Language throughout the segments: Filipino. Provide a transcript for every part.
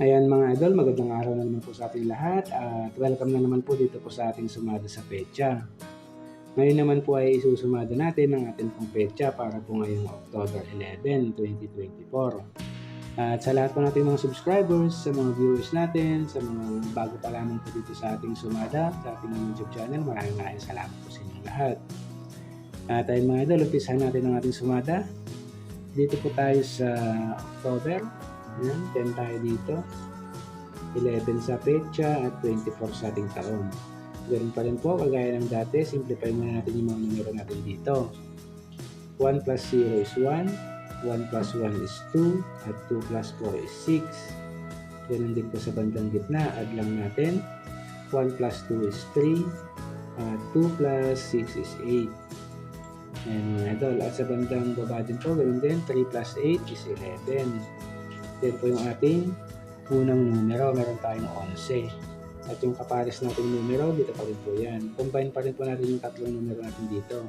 Ayan mga idol, magandang araw na naman po sa ating lahat at welcome na naman po dito po sa ating sumada sa pecha. Ngayon naman po ay isusumada natin ang ating pong pecha para po ngayong October 11, 2024. At sa lahat po nating mga subscribers, sa mga viewers natin, sa mga bago pa lamang po dito sa ating sumada, sa ating YouTube channel, maraming maraming salamat po sa inyong lahat. At ayun mga idol, umpisahan natin ang ating sumada. Dito po tayo sa October Ayan, 10 tayo dito. 11 sa pecha at 24 sa ating taon. Ganun pa rin po, kagaya ng dati, simplify muna natin yung mga numero natin dito. 1 plus 0 is 1, 1 plus 1 is 2, at 2 plus 4 is 6. Ganun din po sa bandang gitna, add lang natin. 1 plus 2 is 3, at 2 plus 6 is 8. Ayan mga idol. At sa bandang baba din po, ganun din, 3 plus 8 is 11. Yan po yung ating unang numero. Meron tayong 11. At yung kapares natin numero, dito pa rin po yan. Combine pa rin po natin yung tatlong numero natin dito.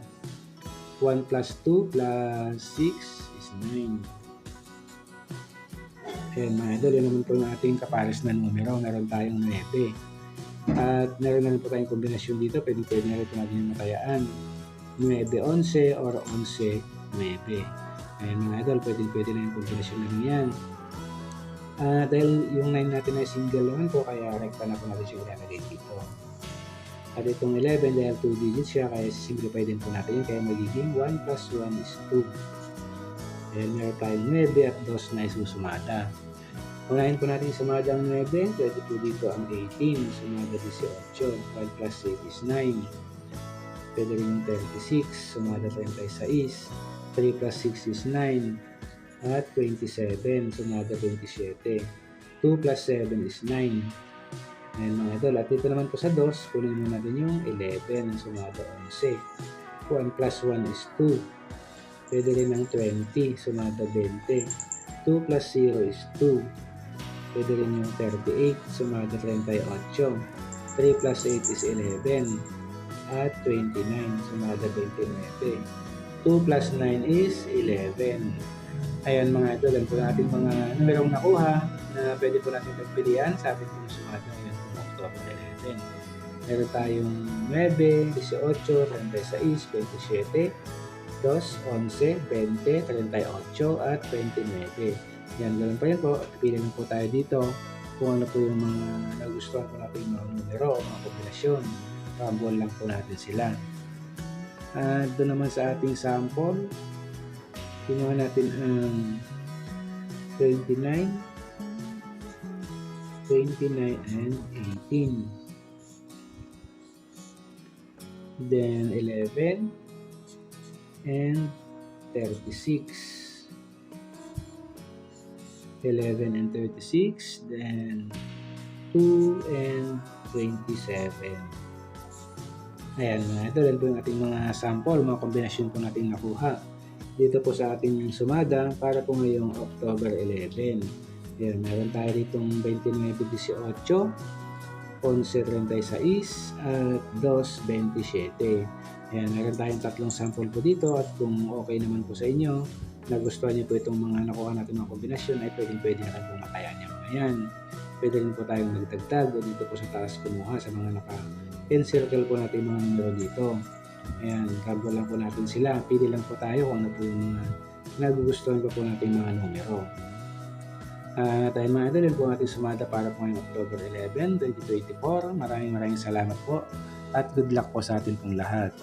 1 plus 2 plus 6 is 9. Ayan mga idol, yun naman po yung ating kapares na numero. Meron tayong 9. At meron na rin po tayong kombinasyon dito. Pwede pwede na rin po natin yung matayaan. 9-11 or 11-9. Ayan mga idol, pwede pwede na yung kombinasyon na yan. Ah, dahil yung 9 natin ay single naman po, kaya rekta na po natin siya ilalagay dito. At itong 11, dahil 2 digits siya, kaya simplify din po natin yun. Kaya magiging 1 plus 1 is 2. Ayan, meron tayong 9 at 2 na isusumada. Unahin po natin sumada ang 9, pwede po dito ang 18, sumada 18, 5 plus 8 is 9. Pwede rin yung 36, sumada 36, 3 plus 6 is 9 at 27, sumada 27. 2 plus 7 is 9. Ayan mga idol. At dito naman po sa 2, kunin mo natin yung 11, sumada 11. 1 plus 1 is 2. Pwede rin ng 20, sumada 20. 2 plus 0 is 2. Pwede rin yung 38, sumada 38. 3 plus 8 is 11. At 29, sumada 29. 2 plus 9 is 11. Ayan mga idol, yan po natin mga numerong nakuha na pwede po natin pagpilian sa ating pong sumada ngayon po October 11. Meron tayong 9, 18, 36, 27, 2, 11, 20, 38, at 29. Yan, ganun pa yan po. Pili lang po tayo dito kung ano po yung mga nagustuhan po natin mga numero, mga kombinasyon. Rumble lang po natin sila. At doon naman sa ating sample, Kinuha natin ang 29, 29, and 18. Then 11 and 36. 11 and 36. Then 2 and 27. Ayan mga ito, yan po yung ating mga sample, mga kombinasyon po natin nakuha dito po sa ating sumada para po ngayong October 11. Yan, meron tayo ditong 29.18, 11.36 at 2.27. Ayan, meron tayong tatlong sample po dito at kung okay naman po sa inyo, nagustuhan niyo po itong mga nakuha natin mga kombinasyon ay pwedeng pwede na po matayan niyo mga yan. Pwede rin po tayong nagdagdag o dito po sa taas kumuha sa mga naka-encircle po natin mga numero dito. Ayan, kago lang po natin sila. Pili lang po tayo kung ano po yung mga nagugustuhan po po natin mga numero. Uh, mga idol, yun po ating sumada para po ngayong October 11, 2024. Maraming maraming salamat po at good luck po sa atin pong lahat.